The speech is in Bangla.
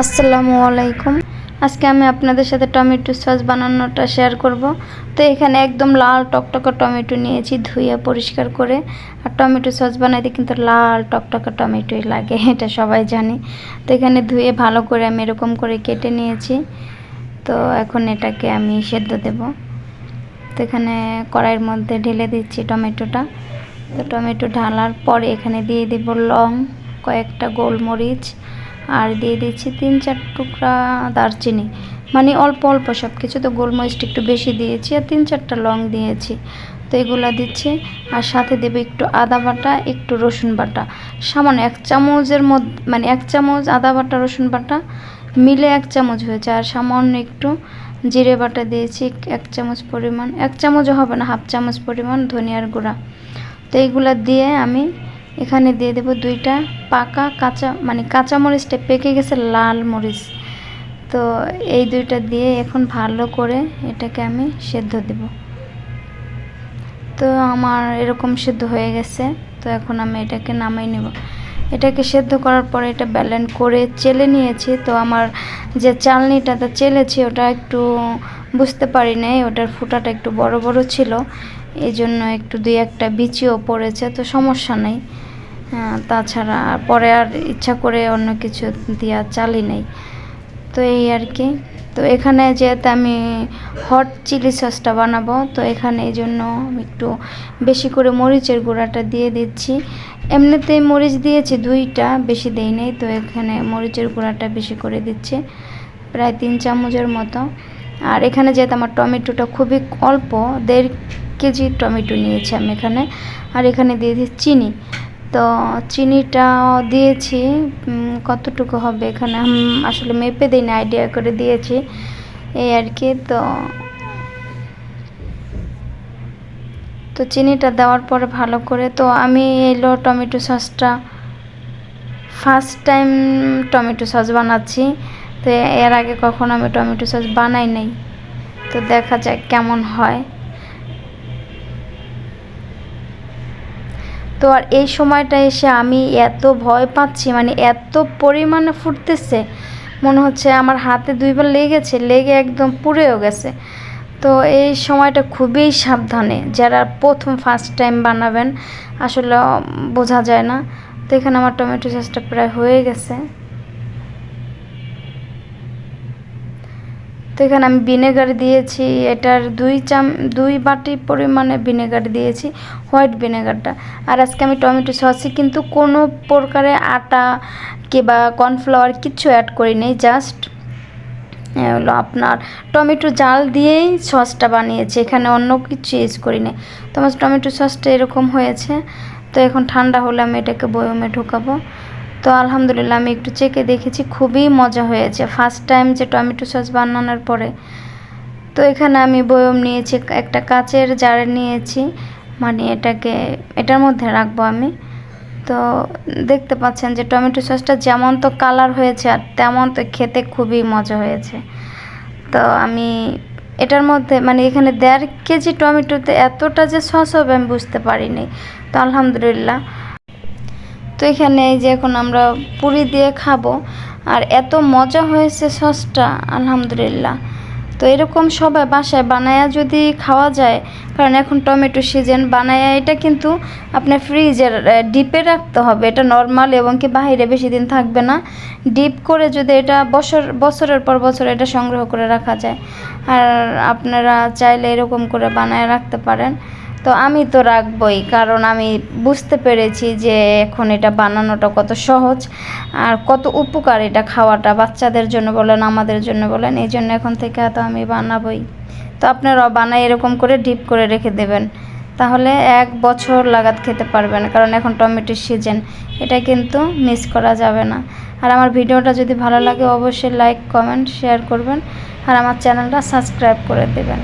আসসালামু আলাইকুম। আজকে আমি আপনাদের সাথে টমেটো সস বানানোটা শেয়ার করব। তো এখানে একদম লাল টকটকা টমেটো নিয়েছি ধুয়ে পরিষ্কার করে। আর টমেটো সস বানাইতে কিন্তু লাল টকটকা টমেটোই লাগে, এটা সবাই জানে। তো এখানে ধুয়ে ভালো করে আমি এরকম করে কেটে নিয়েছি। তো এখন এটাকে আমি সেদ্ধ দেব। তো এখানে কড়াইয়ের মধ্যে ঢেলে দিচ্ছি টমেটোটা। তো টমেটো ঢালার পরে এখানে দিয়ে দেব লং, কয়েকটা গোলমরিচ আর দিয়ে দিচ্ছি তিন চার টুকরা দারচিনি। মানে অল্প অল্প সব কিছু তো গোলমরিচটা একটু বেশি দিয়েছি আর তিন চারটা লং দিয়েছি। তো এগুলা দিচ্ছি। আর সাথে দেবে একটু আদা বাটা, একটু রসুন বাটা। সামান্য এক চামচের মধ্যে মানে এক চামচ আদা বাটা, রসুন বাটা মিলে এক চামচ হয়েছে। আর সামান্য একটু জিরে বাটা দিয়েছি, এক চামচ পরিমাণ। এক চামচও হবে না, হাফ চামচ পরিমাণ ধনিয়ার গুঁড়া। তো এইগুলা দিয়ে আমি এখানে দিয়ে দেবো দুইটা পাকা কাঁচা মানে কাঁচা মরিচটা পেকে গেছে লাল মরিচ। তো এই দুইটা দিয়ে এখন ভালো করে এটাকে আমি সেদ্ধ দেব। তো আমার এরকম সেদ্ধ হয়ে গেছে, তো এখন আমি এটাকে নামাই নেব। এটাকে সেদ্ধ করার পরে এটা ব্যালেন্ড করে চেলে নিয়েছি, তো আমার যে চালনিটাতে চেলেছি ওটা একটু বুঝতে পারি নাই, ওটার ফুটাটা একটু বড় বড় ছিল। এই জন্য একটু দুই একটা বিচিও পড়েছে, তো সমস্যা নেই। তাছাড়া পরে আর ইচ্ছা করে অন্য কিছু দিয়া চালি নেই। তো এই আর কি। তো এখানে যেহেতু আমি হট চিলি সসটা বানাবো, তো এখানে এই জন্য একটু বেশি করে মরিচের গুঁড়াটা দিয়ে দিচ্ছি। এমনিতেই মরিচ দিয়েছি দুইটা, বেশি দেই নেই, তো এখানে মরিচের গুঁড়াটা বেশি করে দিচ্ছি, প্রায় তিন চামচের মতো। আর এখানে যেহেতু আমার টমেটোটা খুবই অল্প, দেড় কেজি টমেটো নিয়েছি আমি এখানে। আর এখানে দিয়ে দিচ্ছি চিনি। তো চিনিটা দিয়েছি কতটুকু হবে এখানে? আসলে মেপে দিই না আইডিয়া করে দিয়েছি এই আর কি। তো তো চিনিটা দেওয়ার পরে ভালো করে, তো আমি এলো টমেটো সসটা ফার্স্ট টাইম টমেটো সস বানাচ্ছি। তো এর আগে কখনো আমি টমেটো সস বানাই নাই। তো দেখা যাক কেমন হয়। তো আর এই সময়টা এসে আমি এত ভয় পাচ্ছি মানে এত পরিমাণে ফুটতেছে, মনে হচ্ছে আমার হাতে দুইবার লেগেছে, লেগে একদম পুড়েও গেছে। তো এই সময়টা খুবই সাবধানে, যারা প্রথম ফার্স্ট টাইম বানাবেন, আসলে বোঝা যায় না। তো এখানে আমার টমেটো চাষটা প্রায় হয়ে গেছে। তো এখানে আমি ভিনেগার দিয়েছি, এটার দুই চাম, দুই বাটি পরিমাণে ভিনেগার দিয়েছি, হোয়াইট ভিনেগারটা। আর আজকে আমি টমেটো সসে কিন্তু কোনো প্রকারে আটা কিংবা কর্নফ্লাওয়ার কিচ্ছু অ্যাড করি নেই জাস্ট হলো আপনার টমেটো জাল দিয়েই সসটা বানিয়েছি, এখানে অন্য কিছু ইউজ করি নি তো আমার টমেটো সসটা এরকম হয়েছে, তো এখন ঠান্ডা হলে আমি এটাকে বয়মে ঢুকাবো। তো আলহামদুলিল্লাহ আমি একটু চেকে দেখেছি, খুবই মজা হয়েছে। ফার্স্ট টাইম যে টমেটো সস বানানোর পরে। তো এখানে আমি বয়ম নিয়েছি, একটা কাচের জারে নিয়েছি। মানে এটাকে, এটার মধ্যে রাখব আমি। তো দেখতে পাচ্ছেন যে টমেটো সসটা যেমন তো কালার হয়েছে আর তেমন তো খেতে খুবই মজা হয়েছে। তো আমি এটার মধ্যে মানে এখানে দেড় কেজি টমেটোতে এতটা যে সস হবে আমি বুঝতে পারিনি। তো আলহামদুলিল্লাহ। তো এখানে এই যে এখন আমরা পুরি দিয়ে খাব। আর এত মজা হয়েছে সসটা, আলহামদুলিল্লাহ। তো এরকম সবাই বাসায় বানায়া যদি খাওয়া যায়, কারণ এখন টমেটো সিজন বানায়া এটা কিন্তু আপনার ফ্রিজের ডিপে রাখতে হবে। এটা নর্মাল এবং কি বাহিরে বেশি দিন থাকবে না। ডিপ করে যদি এটা বছর, বছরের পর বছর এটা সংগ্রহ করে রাখা যায়। আর আপনারা চাইলে এরকম করে বানায় রাখতে পারেন। তো আমি তো রাখবই, কারণ আমি বুঝতে পেরেছি যে এখন এটা বানানোটা কত সহজ আর কত উপকার এটা খাওয়াটা বাচ্চাদের জন্য বলেন, আমাদের জন্য বলেন, এই জন্য এখন থেকে তো আমি বানাবই। তো আপনারাও বানাই এরকম করে ডিপ করে রেখে দেবেন, তাহলে এক বছর লাগাত খেতে পারবেন, কারণ এখন টমেটোর সিজন, এটা কিন্তু মিস করা যাবে না। আর আমার ভিডিওটা যদি ভালো লাগে, অবশ্যই লাইক কমেন্ট শেয়ার করবেন, আর আমার চ্যানেলটা সাবস্ক্রাইব করে দেবেন।